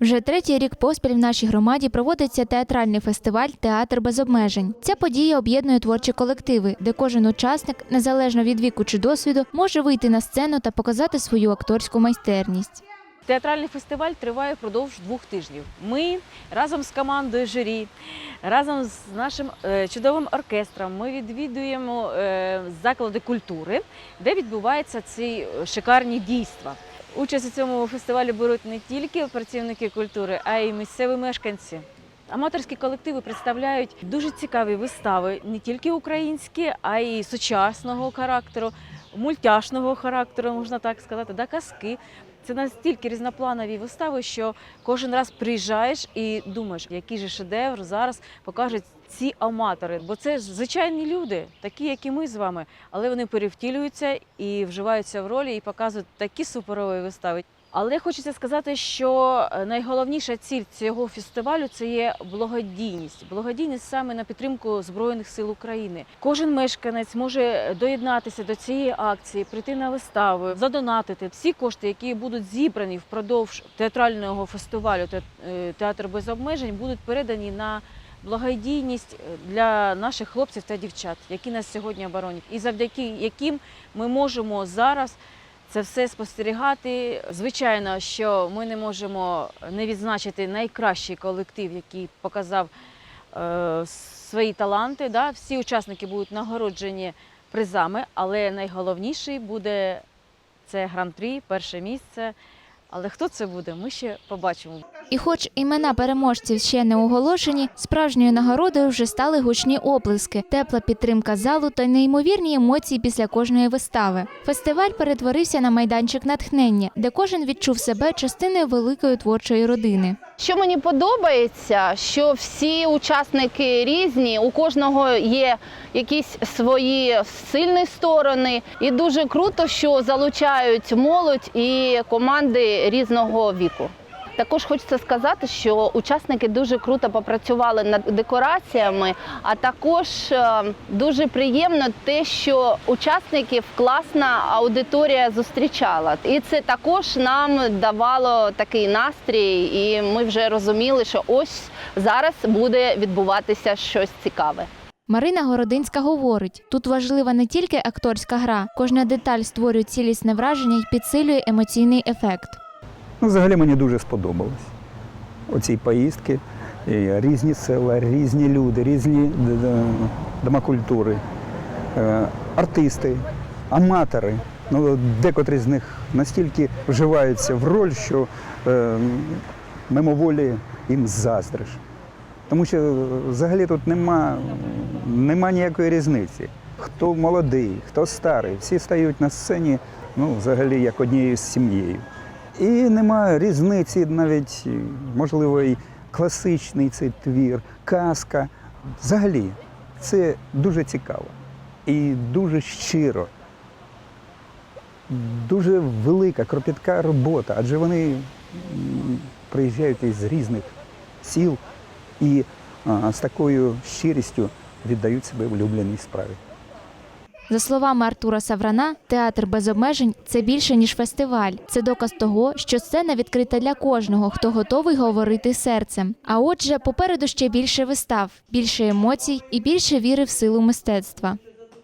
Вже третій рік поспіль в нашій громаді проводиться театральний фестиваль Театр без обмежень. Ця подія об'єднує творчі колективи, де кожен учасник, незалежно від віку чи досвіду, може вийти на сцену та показати свою акторську майстерність. Театральний фестиваль триває впродовж двох тижнів. Ми разом з командою журі, разом з нашим е, чудовим оркестром, ми відвідуємо е, заклади культури, де відбуваються ці е, шикарні дійства. Участь у цьому фестивалі беруть не тільки працівники культури, а й місцеві мешканці. Аматорські колективи представляють дуже цікаві вистави, не тільки українські, а й сучасного характеру, мультяшного характеру, можна так сказати, да, казки. Це настільки різнопланові вистави, що кожен раз приїжджаєш і думаєш, який же шедевр зараз покажуть ці аматори. Бо це ж звичайні люди, такі, як і ми з вами, але вони перевтілюються і вживаються в ролі і показують такі суперові вистави. Але хочеться сказати, що е, найголовніша ціль цього фестивалю це є благодійність. Благодійність саме на підтримку Збройних сил України. Кожен мешканець може доєднатися до цієї акції, прийти на виставу, задонатити. Всі кошти, які будуть зібрані впродовж театрального фестивалю «Те- е, Театр без обмежень, будуть передані на благодійність е, для наших хлопців та дівчат, які нас сьогодні оборонять, і завдяки яким ми можемо зараз це все спостерігати. Звичайно, що ми не можемо не відзначити найкращий колектив, який показав е, свої таланти. Да? Всі учасники будуть нагороджені призами, але найголовніший буде це гран-прі, перше місце. Але хто це буде, ми ще побачимо. І хоч імена переможців ще не оголошені, справжньою нагородою вже стали гучні оплески, тепла підтримка залу та неймовірні емоції після кожної вистави. Фестиваль перетворився на майданчик натхнення, де кожен відчув себе частиною великої творчої родини. Що мені подобається, що всі учасники різні, у кожного є якісь свої сильні сторони, і дуже круто, що залучають молодь і команди різного віку. Також хочеться сказати, що учасники дуже круто попрацювали над декораціями, а також е, дуже приємно те, що учасників класна аудиторія зустрічала. І це також нам давало такий настрій, і ми вже розуміли, що ось зараз буде відбуватися щось цікаве. Марина Городинська говорить: тут важлива не тільки акторська гра, кожна деталь створює цілісне враження і підсилює емоційний ефект. Ну, взагалі мені дуже сподобалось. Оці поїздки, і різні села, різні люди, різні д- д- дома культури, е, артисти, аматори. Ну, декотрі з них настільки вживаються в роль, що е, мимоволі їм заздриш. Тому що е, взагалі тут нема, нема ніякої різниці. Хто молодий, хто старий, всі стають на сцені ну, взагалі як однією з сім'єю. І немає різниці навіть, можливо, і класичний цей твір, казка. Взагалі, це дуже цікаво і дуже щиро. Дуже велика, кропітка робота, адже вони приїжджають із різних сіл і а, з такою щирістю віддають себе улюбленій справі. За словами Артура Саврана, театр без обмежень це більше ніж фестиваль. Це доказ того, що сцена відкрита для кожного, хто готовий говорити серцем. А отже, попереду ще більше вистав, більше емоцій і більше віри в силу мистецтва.